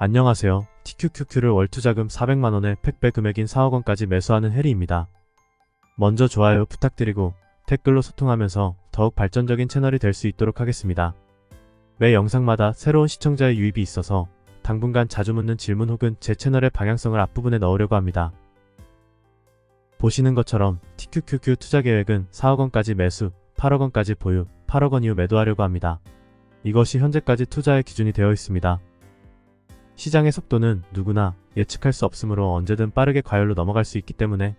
안녕하세요. TQQQ를 월 투자금 400만원에 팩배 금액인 4억원까지 매수하는 해리입니다. 먼저 좋아요 부탁드리고 댓글로 소통하면서 더욱 발전적인 채널이 될 수 있도록 하겠습니다. 매 영상마다 새로운 시청자의 유입이 있어서 당분간 자주 묻는 질문 혹은 제 채널의 방향성을 앞부분에 넣으려고 합니다. 보시는 것처럼 TQQQ 투자 계획은 4억원까지 매수, 8억원까지 보유, 8억원 이후 매도하려고 합니다. 이것이 현재까지 투자의 기준이 되어 있습니다. 시장의 속도는 누구나 예측할 수 없으므로 언제든 빠르게 과열로 넘어갈 수 있기 때문에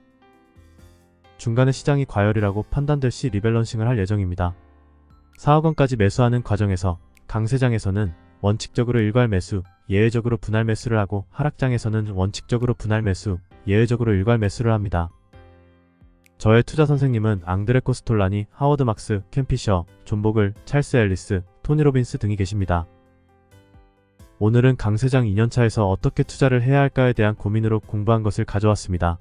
중간에 시장이 과열이라고 판단될 시 리밸런싱을 할 예정입니다. 4억 원까지 매수하는 과정에서 강세장에서는 원칙적으로 일괄 매수, 예외적으로 분할 매수를 하고 하락장에서는 원칙적으로 분할 매수, 예외적으로 일괄 매수를 합니다. 저의 투자 선생님은 앙드레 코스톨라니, 하워드 막스, 캠피셔, 존 보글, 찰스 앨리스, 토니 로빈스 등이 계십니다. 오늘은 강세장 2년차에서 어떻게 투자를 해야 할까에 대한 고민으로 공부한 것을 가져왔습니다.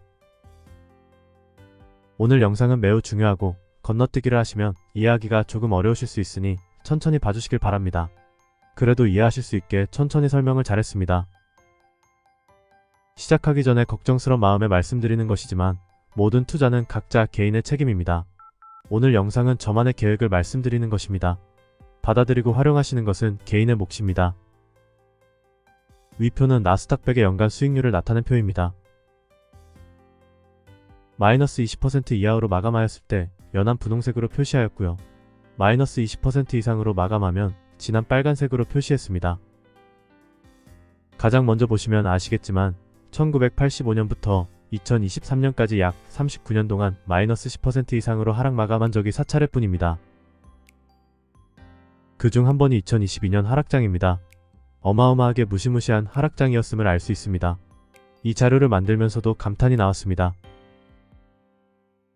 오늘 영상은 매우 중요하고 건너뛰기를 하시면 이해하기가 조금 어려우실 수 있으니 천천히 봐주시길 바랍니다. 그래도 이해하실 수 있게 천천히 설명을 잘했습니다. 시작하기 전에 걱정스러운 마음에 말씀드리는 것이지만 모든 투자는 각자 개인의 책임입니다. 오늘 영상은 저만의 계획을 말씀드리는 것입니다. 받아들이고 활용하시는 것은 개인의 몫입니다. 위표는 나스닥 100의 연간 수익률을 나타낸 표입니다. 마이너스 20% 이하로 마감하였을 때 연한 분홍색으로 표시하였고요. 마이너스 20% 이상으로 마감하면 진한 빨간색으로 표시했습니다. 가장 먼저 보시면 아시겠지만 1985년부터 2023년까지 약 39년 동안 마이너스 10% 이상으로 하락 마감한 적이 4차례뿐입니다. 그 중 한 번이 2022년 하락장입니다. 어마어마하게 무시무시한 하락장이었음을 알 수 있습니다. 이 자료를 만들면서도 감탄이 나왔습니다.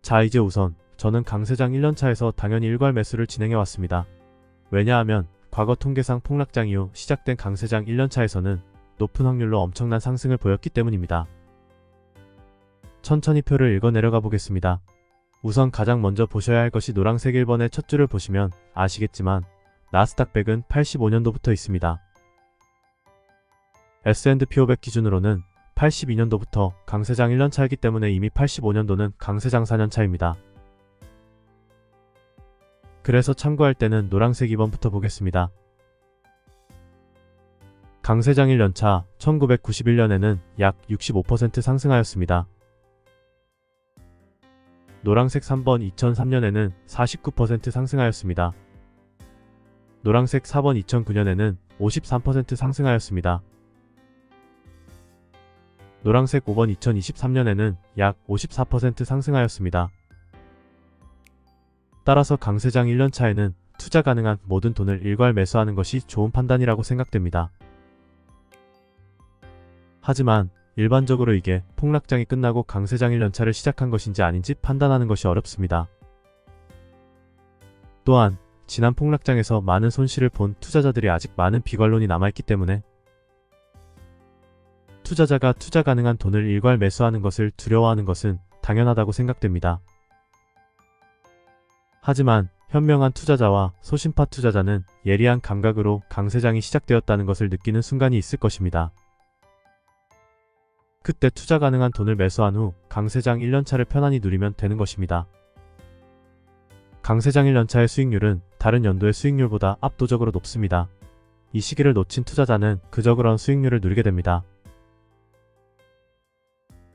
자 이제 우선 저는 강세장 1년차에서 당연히 일괄 매수를 진행해 왔습니다. 왜냐하면 과거 통계상 폭락장 이후 시작된 강세장 1년차에서는 높은 확률로 엄청난 상승을 보였기 때문입니다. 천천히 표를 읽어 내려가 보겠습니다. 우선 가장 먼저 보셔야 할 것이 노란색 1번의 첫 줄을 보시면 아시겠지만 나스닥 100은 85년도부터 있습니다. S&P 500 기준으로는 82년도부터 강세장 1년 차이기 때문에 이미 85년도는 강세장 4년 차입니다. 그래서 참고할 때는 노란색 2번부터 보겠습니다. 강세장 1년차 1991년에는 약 65% 상승하였습니다. 노란색 3번 2003년에는 49% 상승하였습니다. 노란색 4번 2009년에는 53% 상승하였습니다. 노란색 5번 2023년에는 약 54% 상승하였습니다. 따라서 강세장 1년차에는 투자 가능한 모든 돈을 일괄 매수하는 것이 좋은 판단이라고 생각됩니다. 하지만 일반적으로 이게 폭락장이 끝나고 강세장 1년차를 시작한 것인지 아닌지 판단하는 것이 어렵습니다. 또한 지난 폭락장에서 많은 손실을 본 투자자들이 아직 많은 비관론이 남아있기 때문에 투자자가 투자 가능한 돈을 일괄 매수하는 것을 두려워하는 것은 당연하다고 생각됩니다. 하지만 현명한 투자자와 소심파 투자자는 예리한 감각으로 강세장이 시작되었다는 것을 느끼는 순간이 있을 것입니다. 그때 투자 가능한 돈을 매수한 후 강세장 1년차를 편안히 누리면 되는 것입니다. 강세장 1년차의 수익률은 다른 연도의 수익률보다 압도적으로 높습니다. 이 시기를 놓친 투자자는 그저 그런 수익률을 누리게 됩니다.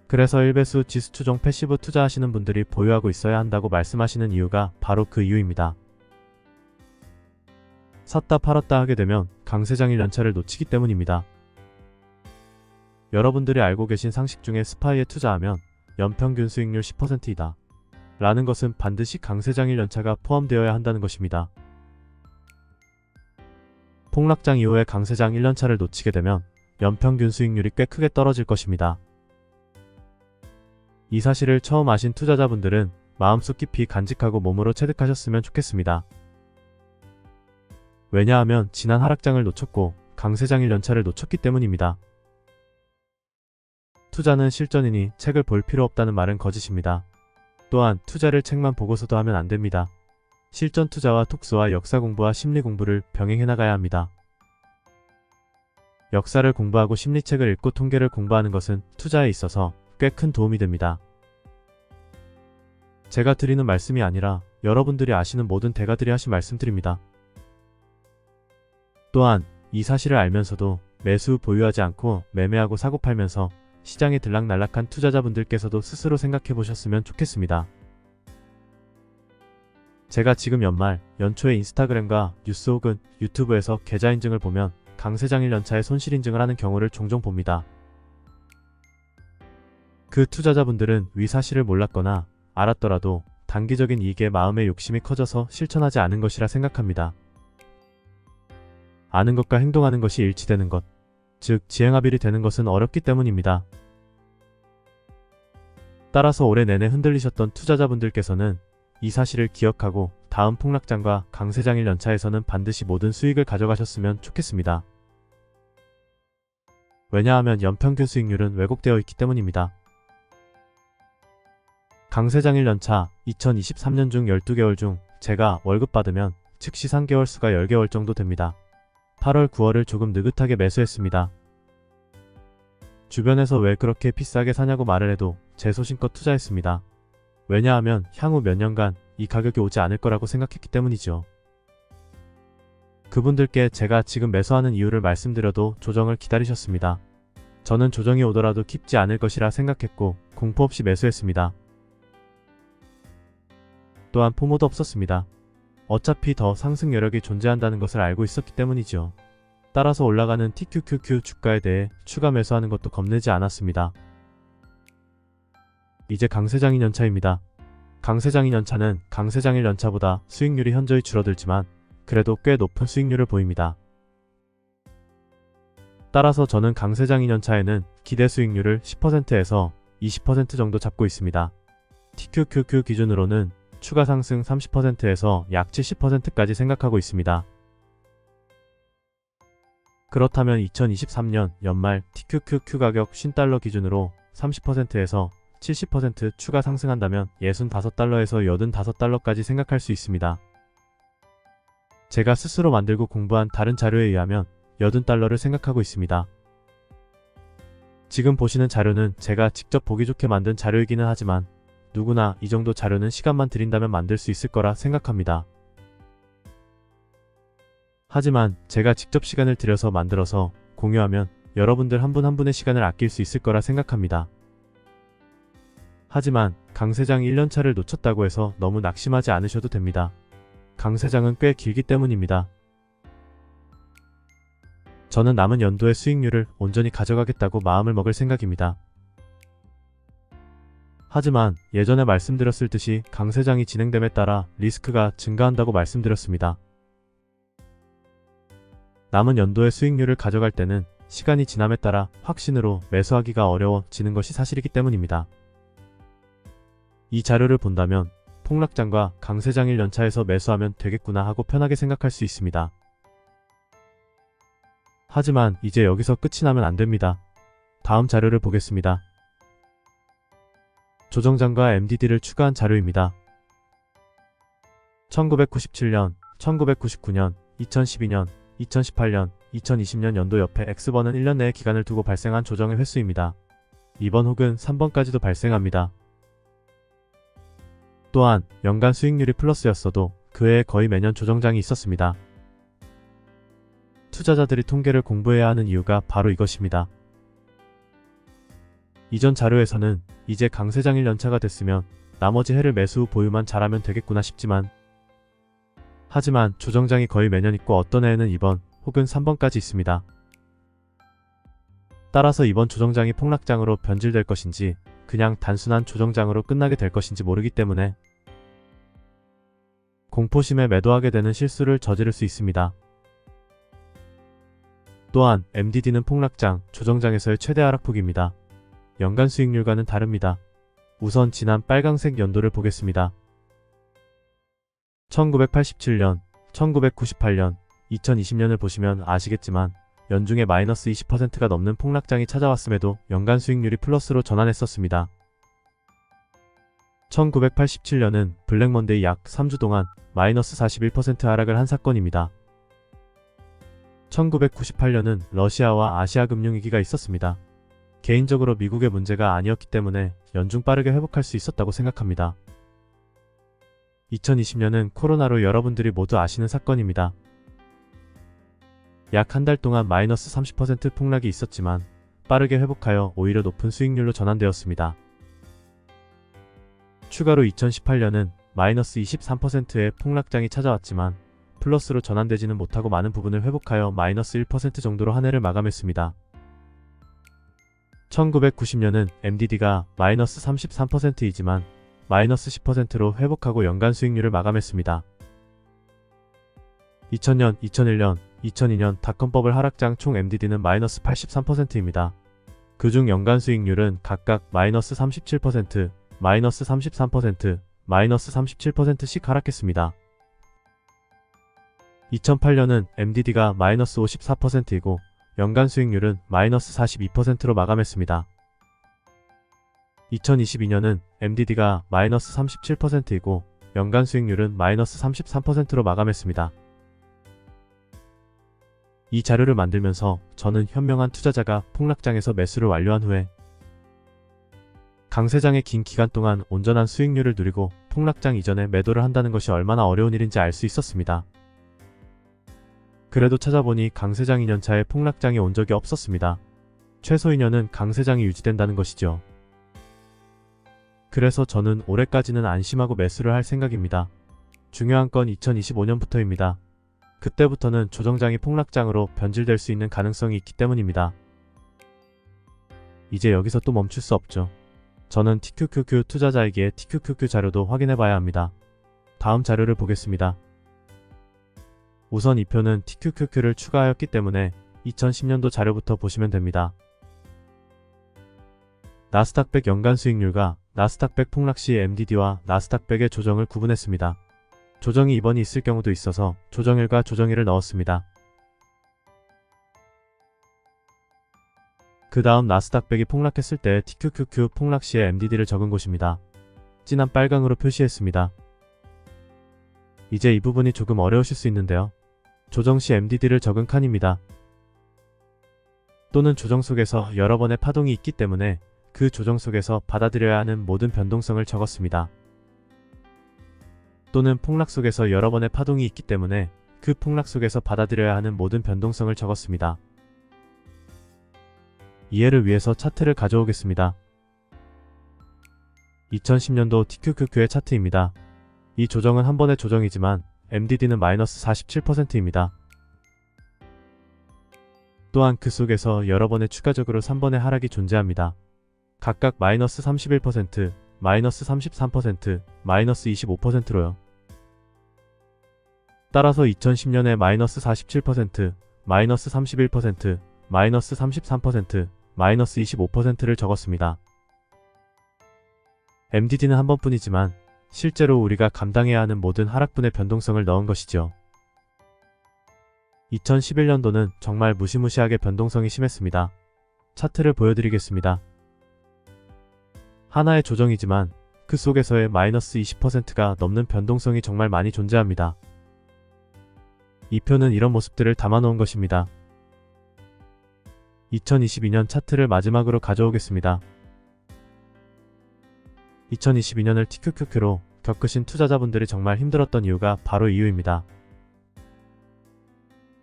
그래서 1배수 지수 추종 패시브 투자하시는 분들이 보유하고 있어야 한다고 말씀하시는 이유가 바로 그 이유입니다. 샀다 팔았다 하게 되면 강세장 1년차를 놓치기 때문입니다. 여러분들이 알고 계신 상식 중에 스파이에 투자하면 연평균 수익률 10%이다. 라는 것은 반드시 강세장 1년차가 포함되어야 한다는 것입니다. 폭락장 이후에 강세장 1년차를 놓치게 되면 연평균 수익률이 꽤 크게 떨어질 것입니다. 이 사실을 처음 아신 투자자분들은 마음속 깊이 간직하고 몸으로 체득하셨으면 좋겠습니다. 왜냐하면 지난 하락장을 놓쳤고 강세장 1년차를 놓쳤기 때문입니다. 투자는 실전이니 책을 볼 필요 없다는 말은 거짓입니다. 또한 투자를 책만 보고서도 하면 안 됩니다. 실전 투자와 톡스와 역사 공부와 심리 공부를 병행해 나가야 합니다. 역사를 공부하고 심리책을 읽고 통계를 공부하는 것은 투자에 있어서 꽤 큰 도움이 됩니다. 제가 드리는 말씀이 아니라 여러분들이 아시는 모든 대가들이 하신 말씀드립니다. 또한 이 사실을 알면서도 매수 후 보유하지 않고 매매하고 사고 팔면서 시장에 들락날락한 투자자분들께서도 스스로 생각해 보셨으면 좋겠습니다. 제가 지금 연말, 연초에 인스타그램과 뉴스 혹은 유튜브에서 계좌 인증을 보면 강세장일 연차에 손실 인증을 하는 경우를 종종 봅니다. 그 투자자분들은 위 사실을 몰랐거나 알았더라도 단기적인 이익에 마음의 욕심이 커져서 실천하지 않은 것이라 생각합니다. 아는 것과 행동하는 것이 일치되는 것, 즉 지행합일이 되는 것은 어렵기 때문입니다. 따라서 올해 내내 흔들리셨던 투자자분들께서는 이 사실을 기억하고 다음 폭락장과 강세장일 연차에서는 반드시 모든 수익을 가져가셨으면 좋겠습니다. 왜냐하면 연평균 수익률은 왜곡되어 있기 때문입니다. 강세장일 연차 2023년 중 12개월 중 제가 월급 받으면 즉시 3개월 수가 10개월 정도 됩니다. 8월 9월을 조금 느긋하게 매수했습니다. 주변에서 왜 그렇게 비싸게 사냐고 말을 해도 제 소신껏 투자했습니다. 왜냐하면 향후 몇 년간 이 가격이 오지 않을 거라고 생각했기 때문이죠. 그분들께 제가 지금 매수하는 이유를 말씀드려도 조정을 기다리셨습니다. 저는 조정이 오더라도 깊지 않을 것이라 생각했고 공포 없이 매수했습니다. 또한 포모도 없었습니다. 어차피 더 상승 여력이 존재한다는 것을 알고 있었기 때문이죠. 따라서 올라가는 TQQQ 주가에 대해 추가 매수하는 것도 겁내지 않았습니다. 이제 강세장인 연차입니다. 강세장인 연차는 강세장일 연차보다 수익률이 현저히 줄어들지만 그래도 꽤 높은 수익률을 보입니다. 따라서 저는 강세장인 연차에는 기대 수익률을 10%에서 20% 정도 잡고 있습니다. TQQQ 기준으로는 추가 상승 30%에서 약 70%까지 생각하고 있습니다. 그렇다면 2023년 연말 TQQQ 가격 50달러 기준으로 30%에서 70% 추가 상승한다면 65달러에서 85달러까지 생각할 수 있습니다. 제가 스스로 만들고 공부한 다른 자료에 의하면 80달러를 생각하고 있습니다. 지금 보시는 자료는 제가 직접 보기 좋게 만든 자료이기는 하지만 누구나 이 정도 자료는 시간만 들인다면 만들 수 있을 거라 생각합니다. 하지만 제가 직접 시간을 들여서 만들어서 공유하면 여러분들 한 분한 분의 시간을 아낄 수 있을 거라 생각합니다. 하지만 강 세장이 1년차를 놓쳤다고 해서 너무 낙심하지 않으셔도 됩니다. 강 세장은 꽤 길기 때문입니다. 저는 남은 연도의 수익률을 온전히 가져가겠다고 마음을 먹을 생각입니다. 하지만 예전에 말씀드렸을 듯이 강세장이 진행됨에 따라 리스크가 증가한다고 말씀드렸습니다. 남은 연도의 수익률을 가져갈 때는 시간이 지남에 따라 확신으로 매수하기가 어려워지는 것이 사실이기 때문입니다. 이 자료를 본다면 폭락장과 강세장일 연차에서 매수하면 되겠구나 하고 편하게 생각할 수 있습니다. 하지만 이제 여기서 끝이 나면 안 됩니다. 다음 자료를 보겠습니다. 조정장과 MDD를 추가한 자료입니다. 1997년, 1999년, 2012년, 2018년, 2020년 연도 옆에 X번은 1년 내의 기간을 두고 발생한 조정의 횟수입니다. 2번 혹은 3번까지도 발생합니다. 또한 연간 수익률이 플러스였어도 그 해에 거의 매년 조정장이 있었습니다. 투자자들이 통계를 공부해야 하는 이유가 바로 이것입니다. 이전 자료에서는 이제 강세장일 연차가 됐으면 나머지 해를 매수 후 보유만 잘하면 되겠구나 싶지만 하지만 조정장이 거의 매년 있고 어떤 해에는 2번 혹은 3번까지 있습니다. 따라서 이번 조정장이 폭락장으로 변질될 것인지 그냥 단순한 조정장으로 끝나게 될 것인지 모르기 때문에 공포심에 매도하게 되는 실수를 저지를 수 있습니다. 또한 MDD는 폭락장, 조정장에서의 최대 하락폭입니다. 연간 수익률과는 다릅니다. 우선 지난 빨강색 연도를 보겠습니다. 1987년, 1998년, 2020년을 보시면 아시겠지만 연중에 마이너스 20%가 넘는 폭락장이 찾아왔음에도 연간 수익률이 플러스로 전환했었습니다. 1987년은 블랙먼데이 약 3주 동안 마이너스 41% 하락을 한 사건입니다. 1998년은 러시아와 아시아 금융위기가 있었습니다. 개인적으로 미국의 문제가 아니었기 때문에 연중 빠르게 회복할 수 있었다고 생각합니다. 2020년은 코로나로 여러분들이 모두 아시는 사건입니다. 약 한 달 동안 마이너스 30% 폭락이 있었지만 빠르게 회복하여 오히려 높은 수익률로 전환되었습니다. 추가로 2018년은 마이너스 23%의 폭락장이 찾아왔지만 플러스로 전환되지는 못하고 많은 부분을 회복하여 마이너스 1% 정도로 한 해를 마감했습니다. 1990년은 MDD가 마이너스 33%이지만 마이너스 10%로 회복하고 연간 수익률을 마감했습니다. 2000년, 2001년, 2002년 닷컴버블 하락장 총 MDD는 마이너스 83%입니다. 그중 연간 수익률은 각각 마이너스 37%, 마이너스 33%, 마이너스 37%씩 하락했습니다. 2008년은 MDD가 마이너스 54%이고 연간 수익률은 마이너스 42%로 마감했습니다. 2022년은 MDD가 마이너스 37%이고 연간 수익률은 마이너스 33%로 마감했습니다. 이 자료를 만들면서 저는 현명한 투자자가 폭락장에서 매수를 완료한 후에 강세장의 긴 기간 동안 온전한 수익률을 누리고 폭락장 이전에 매도를 한다는 것이 얼마나 어려운 일인지 알 수 있었습니다. 그래도 찾아보니 강세장 2년차에 폭락장이 온 적이 없었습니다. 최소 2년은 강세장이 유지된다는 것이죠. 그래서 저는 올해까지는 안심하고 매수를 할 생각입니다. 중요한 건 2025년부터입니다. 그때부터는 조정장이 폭락장으로 변질될 수 있는 가능성이 있기 때문입니다. 이제 여기서 또 멈출 수 없죠. 저는 TQQQ 투자자에게 TQQQ 자료도 확인해 봐야 합니다. 다음 자료를 보겠습니다. 우선 이 표는 TQQQ를 추가하였기 때문에 2010년도 자료부터 보시면 됩니다. 나스닥 100 연간 수익률과 나스닥 100 폭락 시 MDD와 나스닥 100의 조정을 구분했습니다. 조정이 2번이 있을 경우도 있어서 조정일과 조정일을 넣었습니다. 그 다음 나스닥 100이 폭락했을 때 TQQQ 폭락 시에 MDD를 적은 곳입니다. 진한 빨강으로 표시했습니다. 이제 이 부분이 조금 어려우실 수 있는데요. 조정 시 MDD를 적은 칸입니다. 또는 조정 속에서 여러 번의 파동이 있기 때문에 그 조정 속에서 받아들여야 하는 모든 변동성을 적었습니다. 또는 폭락 속에서 여러 번의 파동이 있기 때문에 그 폭락 속에서 받아들여야 하는 모든 변동성을 적었습니다. 이해를 위해서 차트를 가져오겠습니다. 2010년도 TQQQ의 차트입니다. 이 조정은 한 번의 조정이지만 MDD는 마이너스 47%입니다. 또한 그 속에서 여러 번의 추가적으로 3번의 하락이 존재합니다. 각각 마이너스 31%, 마이너스 33%, 마이너스 25%로요. 따라서 2010년에 마이너스 47%, 마이너스 31%, 마이너스 33%, 마이너스 25%를 적었습니다. MDD는 한 번뿐이지만 실제로 우리가 감당해야 하는 모든 하락분의 변동성을 넣은 것이죠. 2011년도는 정말 무시무시하게 변동성이 심했습니다. 차트를 보여드리겠습니다. 하나의 조정이지만 그 속에서의 마이너스 20%가 넘는 변동성이 정말 많이 존재합니다. 이 표는 이런 모습들을 담아놓은 것입니다. 2022년 차트를 마지막으로 가져오겠습니다. 2022년을 TQQQ로 겪으신 투자자분들이 정말 힘들었던 이유가 바로 이유입니다.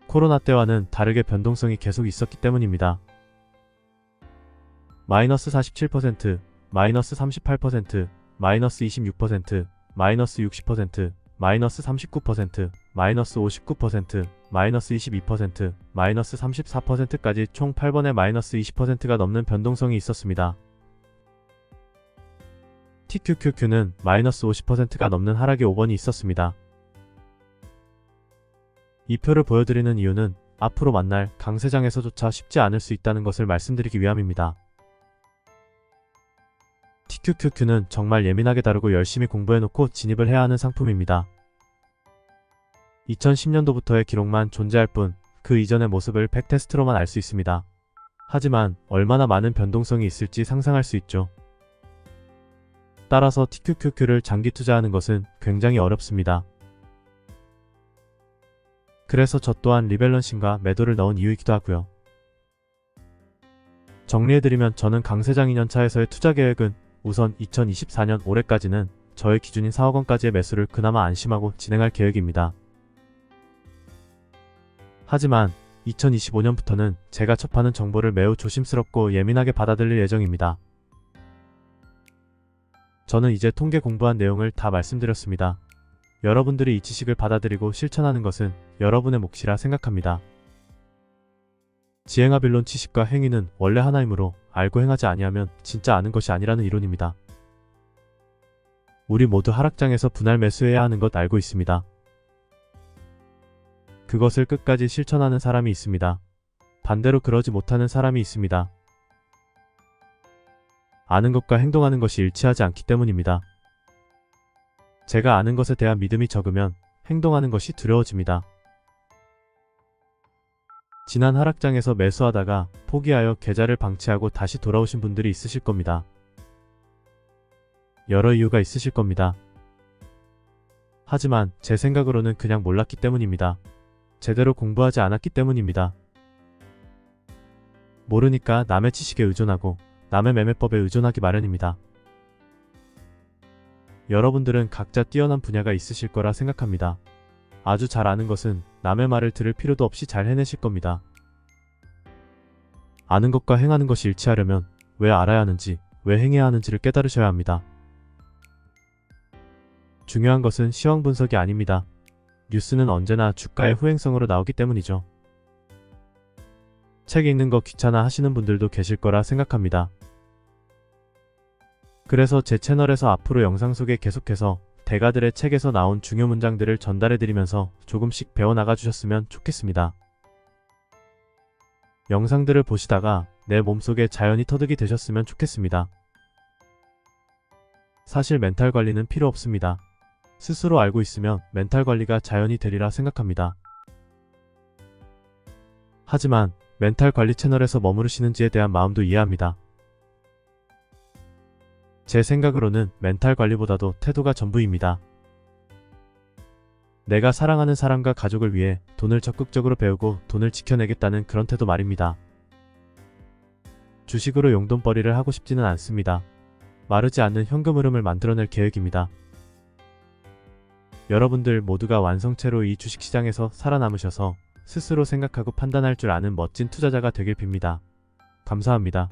코로나 때와는 다르게 변동성이 계속 있었기 때문입니다. 마이너스 47%, 마이너스 38%, 마이너스 26%, 마이너스 60%, 마이너스 39%, 마이너스 59%, 마이너스 22%, 마이너스 34%까지 총 8번의 마이너스 20%가 넘는 변동성이 있었습니다. TQQQ는 마이너스 50%가 넘는 하락이 5번이 있었습니다. 이 표를 보여드리는 이유는 앞으로 만날 강세장에서조차 쉽지 않을 수 있다는 것을 말씀드리기 위함입니다. TQQQ는 정말 예민하게 다루고 열심히 공부해놓고 진입을 해야 하는 상품입니다. 2010년도부터의 기록만 존재할 뿐 그 이전의 모습을 팩테스트로만 알 수 있습니다. 하지만 얼마나 많은 변동성이 있을지 상상할 수 있죠. 따라서 TQQQ를 장기 투자하는 것은 굉장히 어렵습니다. 그래서 저 또한 리밸런싱과 매도를 넣은 이유이기도 하고요. 정리해드리면 저는 강세장 2년차에서의 투자 계획은 우선 2024년 올해까지는 저의 기준인 4억 원까지의 매수를 그나마 안심하고 진행할 계획입니다. 하지만 2025년부터는 제가 접하는 정보를 매우 조심스럽고 예민하게 받아들일 예정입니다. 저는 이제 통계 공부한 내용을 다 말씀드렸습니다. 여러분들이 이 지식을 받아들이고 실천하는 것은 여러분의 몫이라 생각합니다. 지행하빌론 지식과 행위는 원래 하나이므로 알고 행하지 아니하면 진짜 아는 것이 아니라는 이론입니다. 우리 모두 하락장에서 분할 매수해야 하는 것 알고 있습니다. 그것을 끝까지 실천하는 사람이 있습니다. 반대로 그러지 못하는 사람이 있습니다. 아는 것과 행동하는 것이 일치하지 않기 때문입니다. 제가 아는 것에 대한 믿음이 적으면 행동하는 것이 두려워집니다. 지난 하락장에서 매수하다가 포기하여 계좌를 방치하고 다시 돌아오신 분들이 있으실 겁니다. 여러 이유가 있으실 겁니다. 하지만 제 생각으로는 그냥 몰랐기 때문입니다. 제대로 공부하지 않았기 때문입니다. 모르니까 남의 지식에 의존하고 남의 매매법에 의존하기 마련입니다. 여러분들은 각자 뛰어난 분야가 있으실 거라 생각합니다. 아주 잘 아는 것은 남의 말을 들을 필요도 없이 잘 해내실 겁니다. 아는 것과 행하는 것이 일치하려면 왜 알아야 하는지, 왜 행해야 하는지를 깨달으셔야 합니다. 중요한 것은 시황 분석이 아닙니다. 뉴스는 언제나 주가의 후행성으로 나오기 때문이죠. 책 읽는 거 귀찮아 하시는 분들도 계실 거라 생각합니다. 그래서 제 채널에서 앞으로 영상 속에 계속해서 대가들의 책에서 나온 중요 문장들을 전달해드리면서 조금씩 배워나가 주셨으면 좋겠습니다. 영상들을 보시다가 내 몸속에 자연히 터득이 되셨으면 좋겠습니다. 사실 멘탈 관리는 필요 없습니다. 스스로 알고 있으면 멘탈 관리가 자연히 되리라 생각합니다. 하지만 멘탈 관리 채널에서 머무르시는지에 대한 마음도 이해합니다. 제 생각으로는 멘탈 관리보다도 태도가 전부입니다. 내가 사랑하는 사람과 가족을 위해 돈을 적극적으로 배우고 돈을 지켜내겠다는 그런 태도 말입니다. 주식으로 용돈벌이를 하고 싶지는 않습니다. 마르지 않는 현금 흐름을 만들어낼 계획입니다. 여러분들 모두가 완성체로 이 주식시장에서 살아남으셔서 스스로 생각하고 판단할 줄 아는 멋진 투자자가 되길 빕니다. 감사합니다.